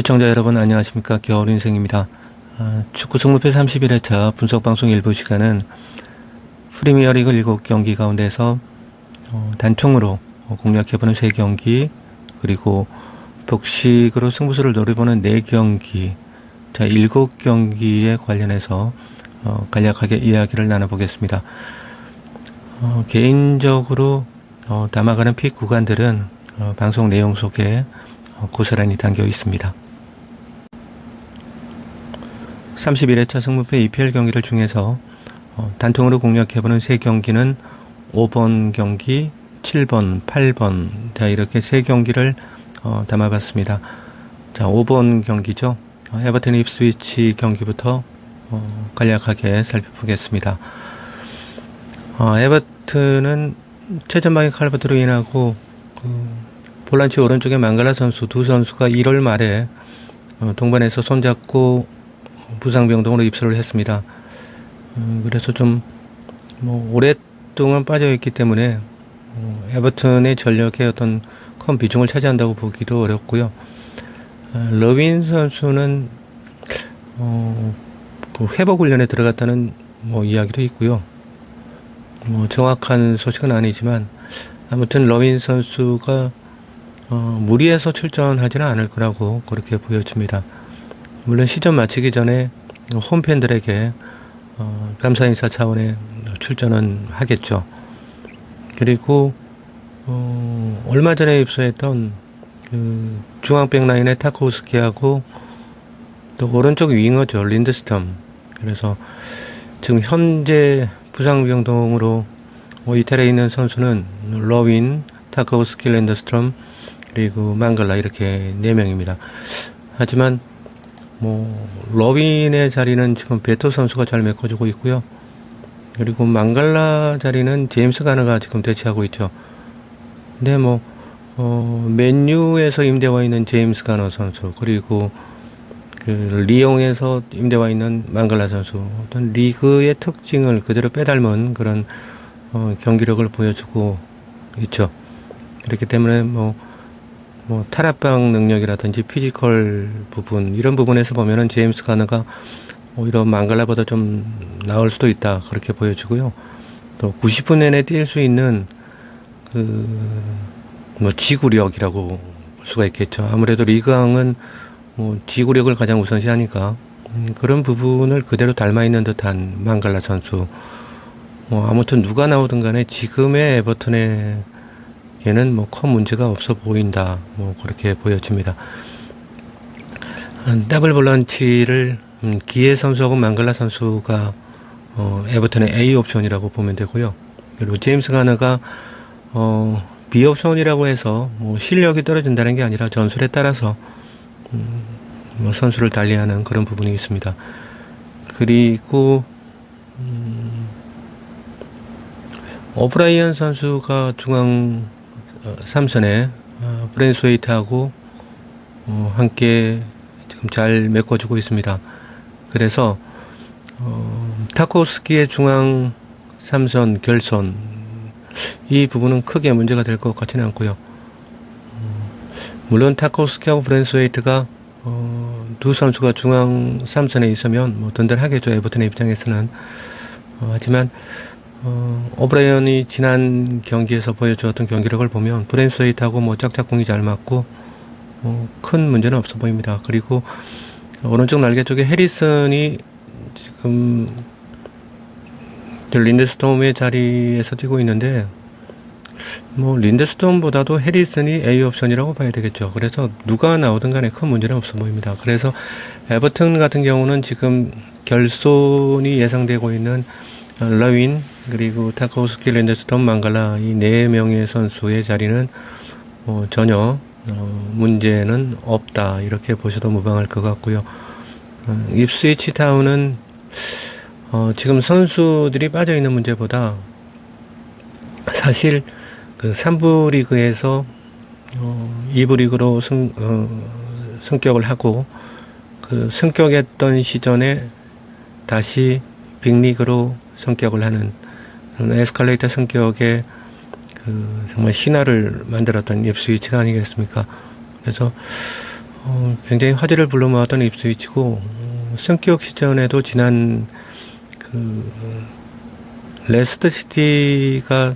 시청자 여러분 안녕하십니까 겨울인생입니다. 아, 축구 승무패 31회차 분석방송 일부 시간은 프리미어리그 7경기 가운데서 어, 단총으로 어, 공략해보는 3경기 그리고 복식으로 승부수를 노려보는 4경기 자 7경기에 관련해서 어, 간략하게 이야기를 나눠보겠습니다. 어, 개인적으로 어, 담아가는 픽 구간들은 어, 방송 내용 속에 어, 고스란히 담겨 있습니다. 31회차 승무패 EPL 경기를 중에서 어, 단통으로 공략해보는 세 경기는 5번 경기, 7번, 8번 자 이렇게 세 경기를 어, 담아봤습니다. 자 5번 경기죠. 어, 에버튼 입스위치 경기부터 어, 간략하게 살펴보겠습니다. 어, 에버튼은 최전방의 칼버트로 인하고 그 볼란치 오른쪽에 망갈라 선수 두 선수가 1월 말에 어, 동반해서 손잡고 부상병동으로 입소를 했습니다. 어, 그래서 좀 뭐 오랫동안 빠져있기 때문에 어, 에버튼의 전력의 어떤 큰 비중을 차지한다고 보기도 어렵고요. 어, 러빈 선수는 어, 그 회복 훈련에 들어갔다는 뭐 이야기도 있고요. 뭐 정확한 소식은 아니지만 아무튼 러빈 선수가 어, 무리해서 출전하지는 않을 거라고 그렇게 보여집니다. 물론 시즌 마치기 전에 홈팬들에게 어, 감사 인사 차원의 출전은 하겠죠. 그리고 어, 얼마 전에 입소했던 그 중앙백 라인의 타코스키하고 또 오른쪽 윙어죠 린드스텀. 그래서 지금 현재 부상 병동으로 뭐 이탈에 있는 선수는 러윈, 타코스키, 린드스트럼 그리고 망갈라 이렇게 네 명입니다. 하지만 뭐 러빈의 자리는 지금 베토 선수가 잘 메꿔주고 있고요. 그리고 망갈라 자리는 제임스 가너가 지금 대체하고 있죠. 근데 뭐 어, 맨유에서 임대와 있는 제임스 가너 선수 그리고 그 리옹에서 임대와 있는 망갈라 선수 어떤 리그의 특징을 그대로 빼닮은 그런 어, 경기력을 보여주고 있죠. 그렇기 때문에 뭐, 뭐 탈압방 능력이라든지 피지컬 부분 이런 부분에서 보면은 제임스 가너가 오히려 망갈라보다 좀 나을 수도 있다 그렇게 보여지고요. 또 90분 내내 뛸 수 있는 그 뭐 지구력이라고 볼 수가 있겠죠. 아무래도 리그왕은 뭐 지구력을 가장 우선시하니까 음, 그런 부분을 그대로 닮아 있는 듯한 망갈라 선수. 뭐 아무튼 누가 나오든 간에 지금의 에버튼의 얘는 뭐 큰 문제가 없어 보인다. 뭐 그렇게 보여집니다. 음, 더블 볼런치를 음, 기에 선수하고 망갈라 선수가 어, 에버튼의 A 옵션이라고 보면 되고요. 그리고 제임스 가너가 어, B 옵션이라고 해서 뭐 실력이 떨어진다는 게 아니라 전술에 따라서 음, 뭐 선수를 달리하는 그런 부분이 있습니다. 그리고 음, 오브라이언 선수가 중앙 어, 삼선에 어, 브랜스웨이트하고 어, 함께 지금 잘 메꿔주고 있습니다. 그래서 어, 타코스키의 중앙 삼선 결선 이 부분은 크게 문제가 될 것 같지는 않고요. 음, 물론 타코스키하고 브랜스웨이트가 어, 두 선수가 중앙 삼선에 있으면 뭐 든든하겠죠 에버튼의 입장에서는 어, 하지만 어, 오브라이언이 지난 경기에서 보여주었던 경기력을 보면 브랜스웨이트하고 뭐 짝짝꿍이 잘 맞고 어, 큰 문제는 없어 보입니다. 그리고 오른쪽 날개 쪽에 해리슨이 지금 린드스톰의 자리에서 뛰고 있는데 뭐 린드스톰보다도 해리슨이 A 옵션이라고 봐야 되겠죠. 그래서 누가 나오든 간에 큰 문제는 없어 보입니다. 그래서 에버튼 같은 경우는 지금 결손이 예상되고 있는 러윈 그리고 타코스키 린드스톰 망갈라 이 네 명의 선수의 자리는 뭐 전혀 어, 문제는 없다 이렇게 보셔도 무방할 것 같고요. 어, 입스위치 타운은 어, 지금 선수들이 빠져 있는 문제보다 사실 그 3부 리그에서 어, 2부 리그로 승, 어, 승격을 하고 그 승격했던 시전에 다시 빅리그로 승격을 하는 에스컬레이터 승격의 그 정말 신화를 만들었던 입스위치가 아니겠습니까? 그래서 어, 굉장히 화제를 불러모았던 입스위치고 어, 성격 시전에도 지난 그 레스터 시티가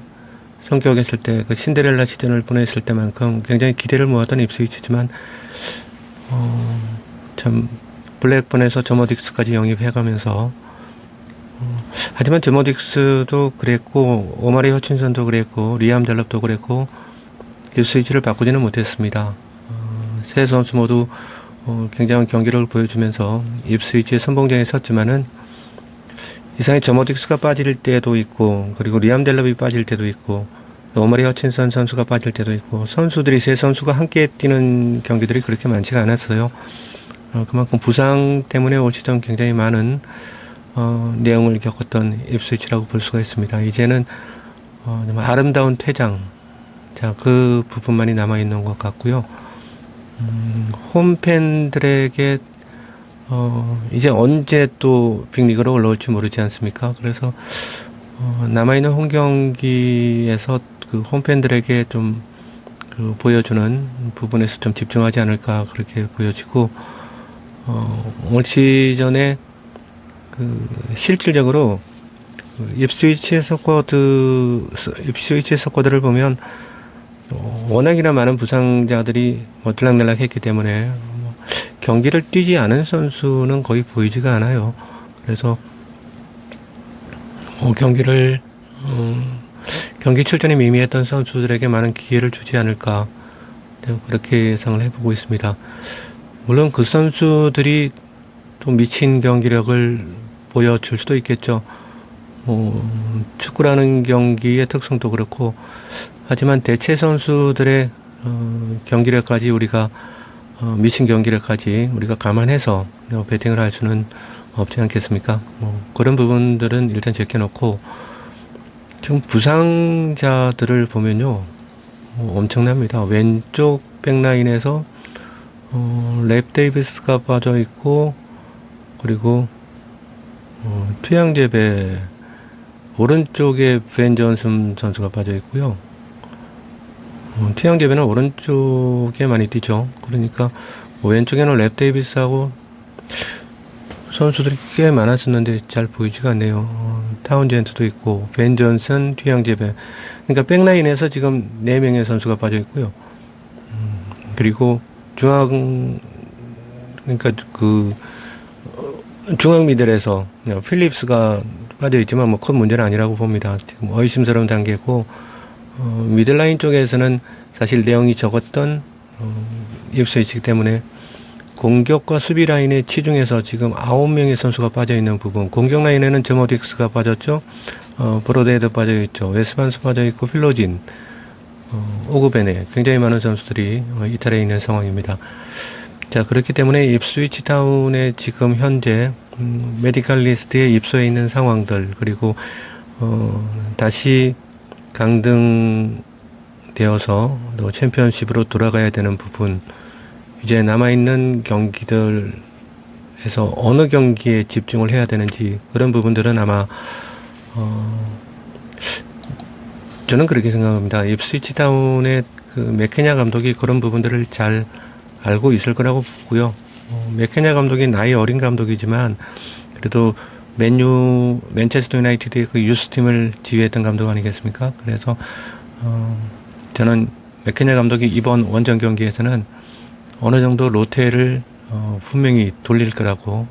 성격했을 때 그 신데렐라 시즌을 보냈을 때만큼 굉장히 기대를 모았던 입스위치지만 어, 참 블랙번에서 저머딕스까지 영입해가면서 어, 하지만 저머딕스도 그랬고 오마리 허친선도 그랬고 리암 델럽도 그랬고 입스위치를 바꾸지는 못했습니다. 어, 세 선수 모두 어, 굉장한 경기력을 보여주면서 입스위치의 선봉장에 섰지만은 이상의 저머딕스가 빠질 때도 있고 그리고 리암 델럽이 빠질 때도 있고 오마리 허친선 선수가 빠질 때도 있고 선수들이 세 선수가 함께 뛰는 경기들이 그렇게 많지가 않았어요. 어, 그만큼 부상 때문에 올 시즌 굉장히 많은 어, 내용을 겪었던 입스위치라고 볼 수가 있습니다. 이제는 어, 아름다운 퇴장, 자 그 부분만이 남아 있는 것 같고요. 음, 홈팬들에게 어, 이제 언제 또 빅리그로 올라올지 모르지 않습니까? 그래서 어, 남아 있는 홈 경기에서 그 홈팬들에게 좀 그 보여주는 부분에서 좀 집중하지 않을까 그렇게 보여지고 어, 올 시즌에 그 실질적으로 그 입스위치 서커드 입스위치 서커드를 보면 어, 워낙이나 많은 부상자들이 뭐 들락날락했기 때문에 뭐 경기를 뛰지 않은 선수는 거의 보이지가 않아요. 그래서 뭐 경기를 음, 경기 출전이 미미했던 선수들에게 많은 기회를 주지 않을까 네, 그렇게 예상을 해보고 있습니다. 물론 그 선수들이 또 미친 경기력을 보여줄 수도 있겠죠. 뭐 축구라는 경기의 특성도 그렇고 하지만 대체 선수들의 어, 경기력까지 우리가 어, 미친 경기력까지 우리가 감안해서 어, 배팅을 할 수는 없지 않겠습니까? 뭐 그런 부분들은 일단 제껴놓고 지금 부상자들을 보면요 어, 엄청납니다. 왼쪽 백라인에서 어, 랩 데이비스가 빠져 있고 그리고 어, 투양제배 오른쪽에 벤 존슨 선수가 빠져 있고요. 어, 투양제배는 오른쪽에 많이 뛰죠. 그러니까 뭐 왼쪽에는 랩 데이비스하고 선수들이 꽤 많았었는데 잘 보이지가 않네요. 어, 타운젠트도 있고 벤 존슨, 튀양제배. 그러니까 백라인에서 지금 네 명의 선수가 빠져 있고요. 음, 그리고 중앙 그러니까 그 어, 중앙 미들에서 필립스가 빠져 있지만 뭐 큰 문제는 아니라고 봅니다. 지금 의심스러운 단계고 어, 미들 라인 쪽에서는 사실 내용이 적었던 어, 입스위치 때문에 공격과 수비 라인의 치중에서 지금 아홉 명의 선수가 빠져 있는 부분. 공격 라인에는 저모딕스가 빠졌죠. 어, 브로데드 빠져 있죠. 웨스반스 빠져 있고 필로진, 어, 오그베네 굉장히 많은 선수들이 어, 이탈해 있는 상황입니다. 자 그렇기 때문에 입스위치 타운의 지금 현재 음, 메디칼 리스트에 입소해 있는 상황들 그리고 어, 다시 강등되어서 또 챔피언십으로 돌아가야 되는 부분. 이제 남아 있는 경기들에서 어느 경기에 집중을 해야 되는지 그런 부분들은 아마 어 저는 그렇게 생각합니다. 입스위치 타운의 그 맥케냐 감독이 그런 부분들을 잘 알고 있을 거라고 보고요. 어, 맥케냐 감독이 나이 어린 감독이지만 그래도 맨유 맨체스터 유나이티드의 그 유스 팀을 지휘했던 감독 아니겠습니까? 그래서 어 저는 맥케냐 감독이 이번 원정 경기에서는 어느 정도 로테를 어, 분명히 돌릴 거라고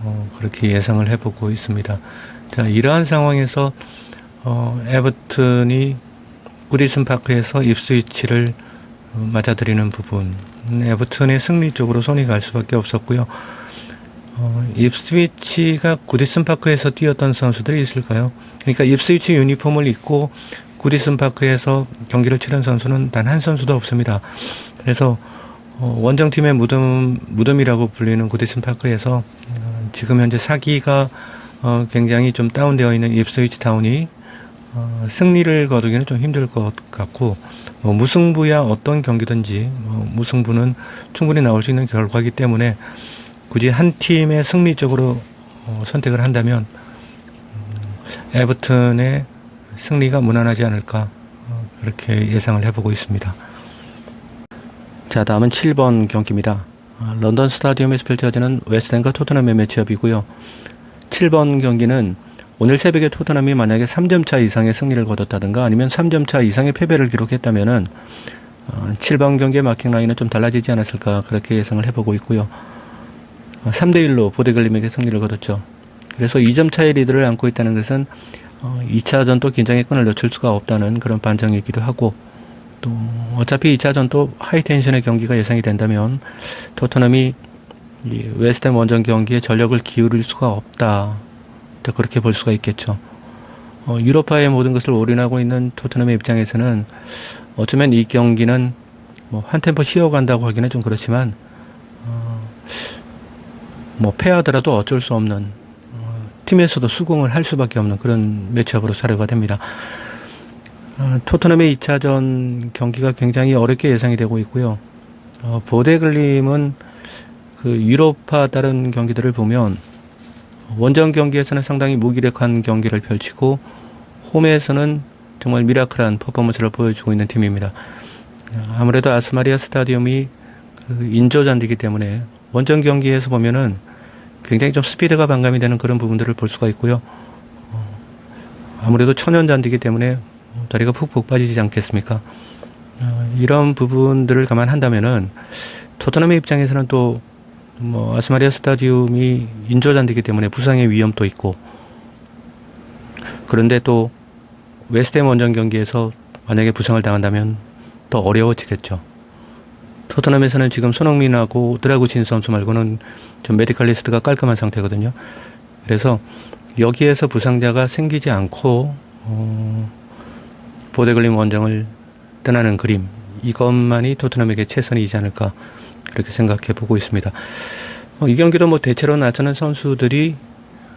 어, 그렇게 예상을 해보고 있습니다. 자, 이러한 상황에서 어, 에버튼이 구디슨 파크에서 입스위치를 어, 맞아들이는 부분, 에버튼의 승리 쪽으로 손이 갈 수밖에 없었고요. 어, 입스위치가 구디슨 파크에서 뛰었던 선수들이 있을까요? 그러니까 입스위치 유니폼을 입고 구디슨 파크에서 경기를 치른 선수는 단 한 선수도 없습니다. 그래서 어, 원정팀의 무덤, 무덤이라고 불리는 구디슨 파크에서 어, 지금 현재 사기가 어, 굉장히 좀 다운되어 있는 입스위치 타운이 어, 승리를 거두기는 좀 힘들 것 같고 뭐 무승부야 어떤 경기든지 뭐 무승부는 충분히 나올 수 있는 결과이기 때문에 굳이 한 팀의 승리 쪽으로 어, 선택을 한다면 음, 에버튼의 승리가 무난하지 않을까 어, 그렇게 예상을 해보고 있습니다. 자, 다음은 7번 경기입니다. 아, 런던 스타디움에서 펼쳐지는 웨스트햄과 토트넘의 매치업이고요. 7번 경기는 오늘 새벽에 토트넘이 만약에 3점 차 이상의 승리를 거뒀다든가 아니면 3점 차 이상의 패배를 기록했다면은 어, 7번 경기의 마킹 라인은 좀 달라지지 않았을까 그렇게 예상을 해보고 있고요. 어, 3대 1로 보데글림에게 승리를 거뒀죠. 그래서 2점 차의 리드를 안고 있다는 것은 어, 2차전 또 긴장의 끈을 놓칠 수가 없다는 그런 반정이기도 하고 또 어차피 2차전 또 하이텐션의 경기가 예상이 된다면 토트넘이 이 웨스트햄 원정 경기에 전력을 기울일 수가 없다. 또 그렇게 볼 수가 있겠죠. 어, 유로파의 모든 것을 올인하고 있는 토트넘의 입장에서는 어쩌면 이 경기는 뭐 한 템포 쉬어간다고 하기는 좀 그렇지만 어, 뭐 패하더라도 어쩔 수 없는 어, 팀에서도 수긍을 할 수밖에 없는 그런 매치업으로 사료가 됩니다. 어, 토트넘의 2차전 경기가 굉장히 어렵게 예상이 되고 있고요. 어, 보데글림은 그 유로파 다른 경기들을 보면 원정 경기에서는 상당히 무기력한 경기를 펼치고 홈에서는 정말 미라클한 퍼포먼스를 보여주고 있는 팀입니다. 아무래도 아스마리아 스타디움이 그 인조잔디이기 때문에 원정 경기에서 보면은 굉장히 좀 스피드가 반감이 되는 그런 부분들을 볼 수가 있고요. 어, 아무래도 천연잔디이기 때문에 다리가 푹푹 빠지지 않겠습니까? 어, 이런 부분들을 감안한다면은 토트넘의 입장에서는 또 뭐 아스마리아 스타디움이 인조잔디이기 때문에 부상의 위험도 있고 그런데 또 웨스트햄 원정 경기에서 만약에 부상을 당한다면 더 어려워지겠죠. 토트넘에서는 지금 손흥민하고 드라구친 선수 말고는 좀 메디컬 리스트가 깔끔한 상태거든요. 그래서 여기에서 부상자가 생기지 않고 어, 보데글림 원정을 떠나는 그림 이것만이 토트넘에게 최선이지 않을까 그렇게 생각해 보고 있습니다. 어, 이 경기도 뭐 대체로 나타난 선수들이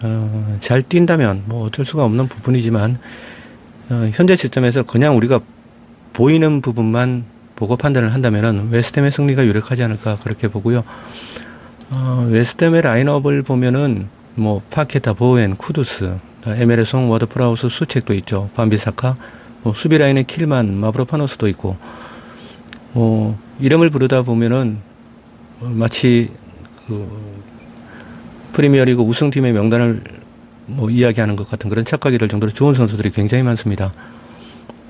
어, 잘 뛴다면 뭐 어쩔 수가 없는 부분이지만 어, 현재 시점에서 그냥 우리가 보이는 부분만 보고 판단을 한다면은 웨스템의 승리가 유력하지 않을까 그렇게 보고요. 어, 웨스템의 라인업을 보면은 뭐 파케타, 보웬, 쿠두스, 에메르송, 워드프라우스, 수책도 있죠. 반비사카, 뭐 수비 라인에 킬만, 마브로파노스도 있고, 뭐 이름을 부르다 보면은 마치 그 프리미어리그 우승팀의 명단을 뭐 이야기하는 것 같은 그런 착각이 들 정도로 좋은 선수들이 굉장히 많습니다.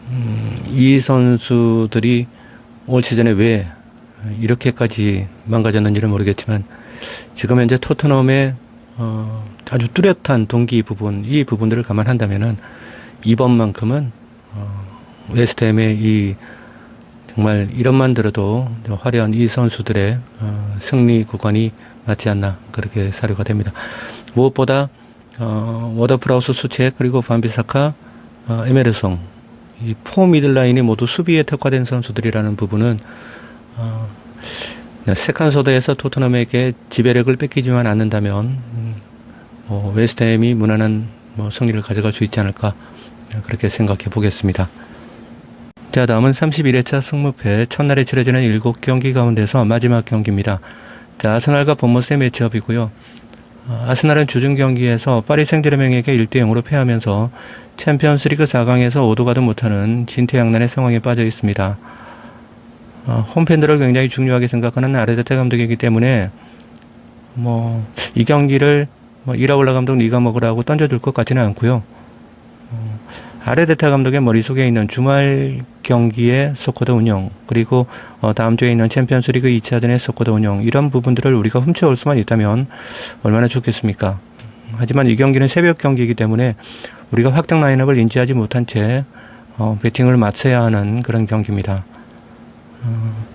음, 이 선수들이 올 시즌에 왜 이렇게까지 망가졌는지는 모르겠지만 지금 현재 토트넘의 어, 아주 뚜렷한 동기 부분 이 부분들을 감안한다면은 이번만큼은 어, 웨스트햄의 이 정말 이름만 들어도 화려한 이 선수들의 어, 승리 구간이 맞지 않나 그렇게 사료가 됩니다. 무엇보다 어, 워더프라우스 수책 그리고 반비사카 어, 에메르송 이포 미들라인이 모두 수비에 특화된 선수들이라는 부분은 어, 세컨소드에서 토트넘에게 지배력을 뺏기지만 않는다면 음, 뭐 웨스트햄이 무난한 뭐 승리를 가져갈 수 있지 않을까 그렇게 생각해 보겠습니다. 자 다음은 31회차 승무패 첫날에 치러지는 7경기 가운데서 마지막 경기입니다. 자 아스날과 본머스의 매치업이고요. 어, 아스날은 주중 경기에서 파리 생제르맹에게 1대 0으로 패하면서 챔피언스리그 4강에서 오도 가도 못하는 진퇴양난의 상황에 빠져 있습니다. 어, 홈팬들을 굉장히 중요하게 생각하는 아르테타 감독이기 때문에 뭐 이 경기를 뭐 이라올라 감독 네가 먹으라고 던져줄 것 같지는 않고요. 어, 아르테타 감독의 머릿속에 있는 주말 경기의 소코드 운영 그리고 어, 다음 주에 있는 챔피언스리그 2차전의 소코드 운영 이런 부분들을 우리가 훔쳐올 수만 있다면 얼마나 좋겠습니까? 하지만 이 경기는 새벽 경기이기 때문에 우리가 확정 라인업을 인지하지 못한 채 어, 배팅을 마쳐야 하는 그런 경기입니다. 어,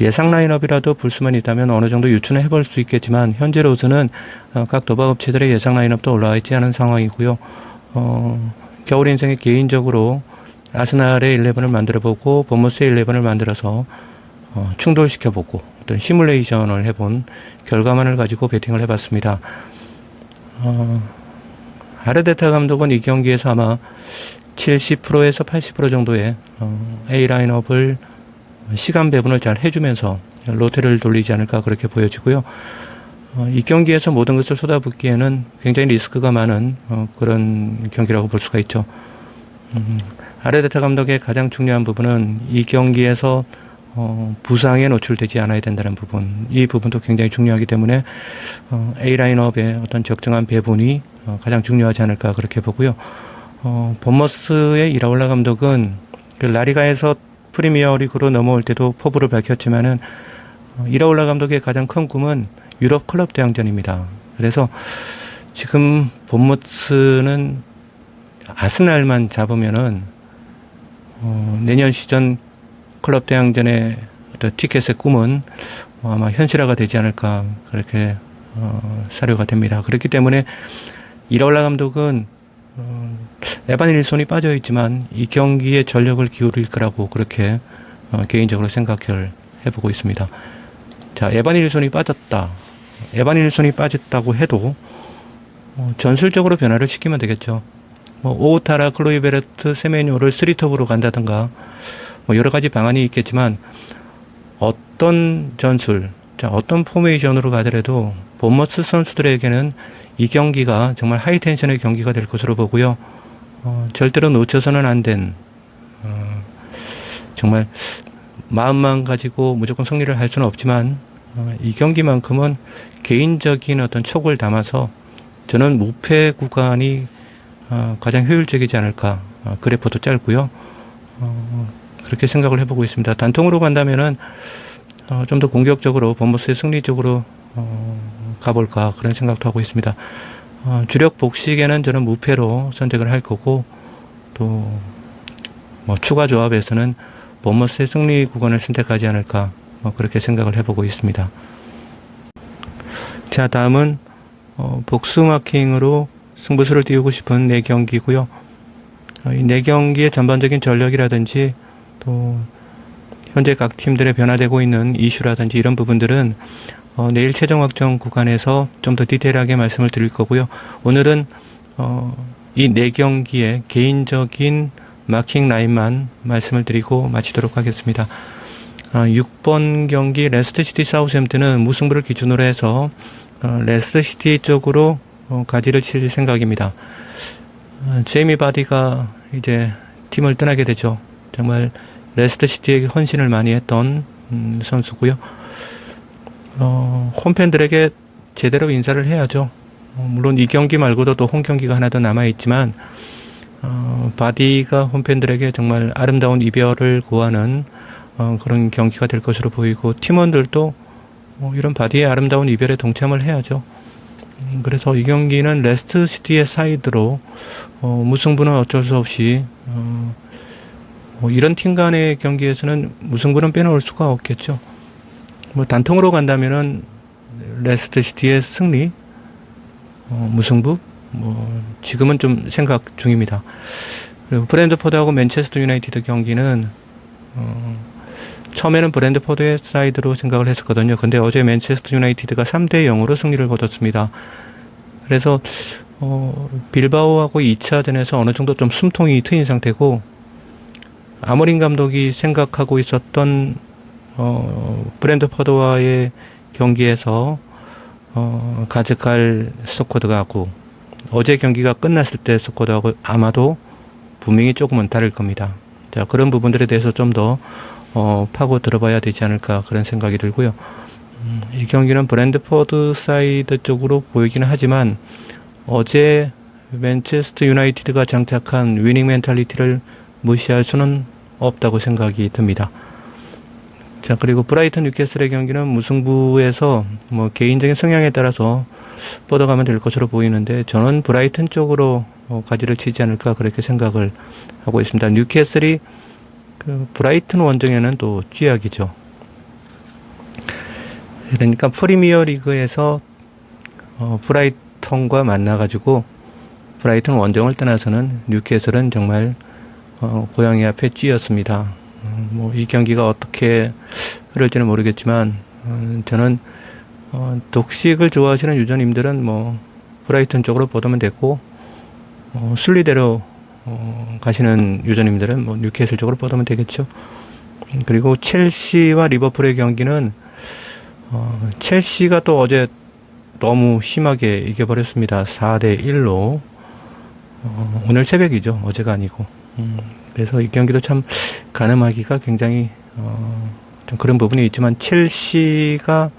예상 라인업이라도 볼 수만 있다면 어느 정도 유추는 해볼 수 있겠지만 현재로서는 어, 각 도박 업체들의 예상 라인업도 올라와 있지 않은 상황이고요. 어, 겨울 인생에 개인적으로 아스날의 11을 만들어보고 버머스의 11을 만들어서 어, 충돌시켜보고 어떤 시뮬레이션을 해본 결과만을 가지고 배팅을 해봤습니다. 어, 아르데타 감독은 이 경기에서 아마 70%에서 80% 정도의 어, A 라인업을 시간 배분을 잘 해주면서 로테를 돌리지 않을까 그렇게 보여지고요. 어, 이 경기에서 모든 것을 쏟아붓기에는 굉장히 리스크가 많은 어, 그런 경기라고 볼 수가 있죠. 음, 아르데타 감독의 가장 중요한 부분은 이 경기에서 어, 부상에 노출되지 않아야 된다는 부분, 이 부분도 굉장히 중요하기 때문에 어, A 라인업의 어떤 적정한 배분이 어, 가장 중요하지 않을까 그렇게 보고요. 어, 본머스의 이라올라 감독은 그 라리가에서 프리미어리그로 넘어올 때도 포부를 밝혔지만은 어, 이라올라 감독의 가장 큰 꿈은 유럽 클럽 대항전입니다. 그래서 지금 본머스는 아스날만 잡으면은 어, 내년 시즌 클럽 대항전의 어떤 티켓의 꿈은 어, 아마 현실화가 되지 않을까 그렇게 어, 사료가 됩니다. 그렇기 때문에 이라올라 감독은 어, 에반 일손이 빠져 있지만 이 경기에 전력을 기울일 거라고 그렇게 어, 개인적으로 생각을 해보고 있습니다. 자, 에반 일손이 빠졌다. 에반 일손이 빠졌다고 해도 어, 전술적으로 변화를 시키면 되겠죠. 뭐 오타라, 클로이베르트, 세메뇨를 쓰리톱으로 간다든가 뭐 여러 가지 방안이 있겠지만 어떤 전술, 자, 어떤 포메이션으로 가더라도 본머스 선수들에게는 이 경기가 정말 하이텐션의 경기가 될 것으로 보고요. 어, 절대로 놓쳐서는 안 된, 어, 정말 마음만 가지고 무조건 승리를 할 수는 없지만 어, 이 경기만큼은 개인적인 어떤 촉을 담아서 저는 무패 구간이 어, 가장 효율적이지 않을까. 어, 그래퍼도 짧고요. 어, 그렇게 생각을 해보고 있습니다. 단통으로 간다면은 어, 좀더 공격적으로 범버스의 승리 쪽으로 어, 가볼까 그런 생각도 하고 있습니다. 어, 주력 복식에는 저는 무패로 선택을 할 거고 또 뭐 추가 조합에서는 범버스의 승리 구간을 선택하지 않을까 뭐 그렇게 생각을 해보고 있습니다. 자 다음은 어, 복수 마킹으로 승부수를 띄우고 싶은 네 경기고요. 어, 이네 경기의 전반적인 전력이라든지 또 현재 각 팀들의 변화되고 있는 이슈라든지 이런 부분들은 어, 내일 최종 확정 구간에서 좀 더 디테일하게 말씀을 드릴 거고요. 오늘은 어, 이 네 경기의 개인적인 마킹 라인만 말씀을 드리고 마치도록 하겠습니다. 아, 6번 경기 레스트 시티 사우샘튼은 무승부를 기준으로 해서 어, 레스트 시티 쪽으로 어, 가지를 칠 생각입니다. 어, 제이미 바디가 이제 팀을 떠나게 되죠. 정말 레스트시티에게 헌신을 많이 했던 음, 선수고요. 어, 홈팬들에게 제대로 인사를 해야죠. 어, 물론 이 경기 말고도 또 홈 경기가 하나 더 남아 있지만 어, 바디가 홈팬들에게 정말 아름다운 이별을 고하는 어, 그런 경기가 될 것으로 보이고 팀원들도 어, 이런 바디의 아름다운 이별에 동참을 해야죠. 음, 그래서 이 경기는 레스트 시티의 사이드로 어, 무승부는 어쩔 수 없이 어, 뭐 이런 팀 간의 경기에서는 무승부는 빼놓을 수가 없겠죠. 뭐 단통으로 간다면은 레스트 시티의 승리, 어, 무승부, 뭐 지금은 좀 생각 중입니다. 그리고 브랜드포드하고 맨체스터 유나이티드 경기는 어, 처음에는 브랜드포드의 사이드로 생각을 했었거든요. 근데 어제 맨체스터 유나이티드가 3대 0으로 승리를 거뒀습니다. 그래서 어, 빌바오하고 2차전에서 어느 정도 좀 숨통이 트인 상태고 아모린 감독이 생각하고 있었던 어, 브랜드포드와의 경기에서 어, 가져갈 스코드하고 어제 경기가 끝났을 때 스코드하고 아마도 분명히 조금은 다를 겁니다. 자, 그런 부분들에 대해서 좀더 어, 파고 들어봐야 되지 않을까 그런 생각이 들고요. 음, 이 경기는 브랜드포드 사이드 쪽으로 보이기는 하지만 어제 맨체스터 유나이티드가 장착한 위닝 멘탈리티를 무시할 수는 없다고 생각이 듭니다. 자, 그리고 브라이튼 뉴캐슬의 경기는 무승부에서 뭐 개인적인 성향에 따라서 뻗어가면 될 것으로 보이는데 저는 브라이튼 쪽으로 어, 가지를 치지 않을까 그렇게 생각을 하고 있습니다. 뉴캐슬이 그 브라이튼 원정에는 또 쥐약이죠. 그러니까 프리미어 리그에서 어, 브라이턴과 만나가지고 브라이튼 원정을 떠나서는 뉴캐슬은 정말 어, 고양이 앞에 쥐였습니다. 어, 뭐이 경기가 어떻게 흐를지는 모르겠지만 어, 저는 어, 독식을 좋아하시는 유저님들은 뭐 브라이튼 쪽으로 보도면 됐고 어, 순리대로 어, 가시는 유저님들은 뭐 뉴캐슬 쪽으로 보도면 되겠죠. 음, 그리고 첼시와 리버풀의 경기는 어, 첼시가 또 어제 너무 심하게 이겨버렸습니다. 4대 1로 어, 오늘 새벽이죠. 어제가 아니고. 음, 그래서 이 경기도 참 가늠하기가 굉장히 어, 좀 그런 부분이 있지만 첼시가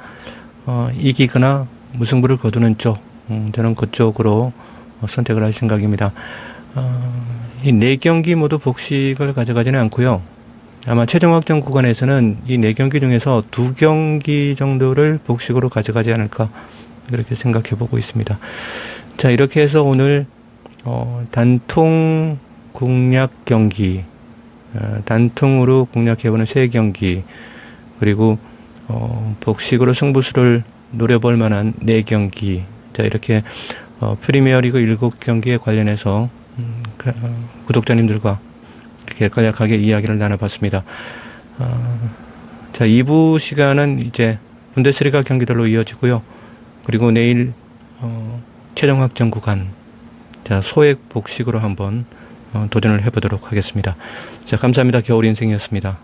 어, 이기거나 무승부를 거두는 쪽, 음, 저는 그쪽으로 어, 선택을 할 생각입니다. 어, 이네 경기 모두 복식을 가져가지는 않고요. 아마 최종 확정 구간에서는 이 네 경기 중에서 두 경기 정도를 복식으로 가져가지 않을까 그렇게 생각해 보고 있습니다. 자 이렇게 해서 오늘 어, 단통 공략 경기, 어, 단통으로 공략해보는 세 경기, 그리고 어, 복식으로 승부수를 노려볼 만한 네 경기. 자 이렇게 어, 프리미어리그 일곱 경기에 관련해서 음, 그, 어, 구독자님들과 이렇게 간략하게 이야기를 나눠봤습니다. 어, 자 2부 시간은 이제 분데스리가 경기들로 이어지고요. 그리고 내일 어, 최종 확정 구간 자 소액 복식으로 한번 어, 도전을 해보도록 하겠습니다. 자 감사합니다. 겨울 인생이었습니다.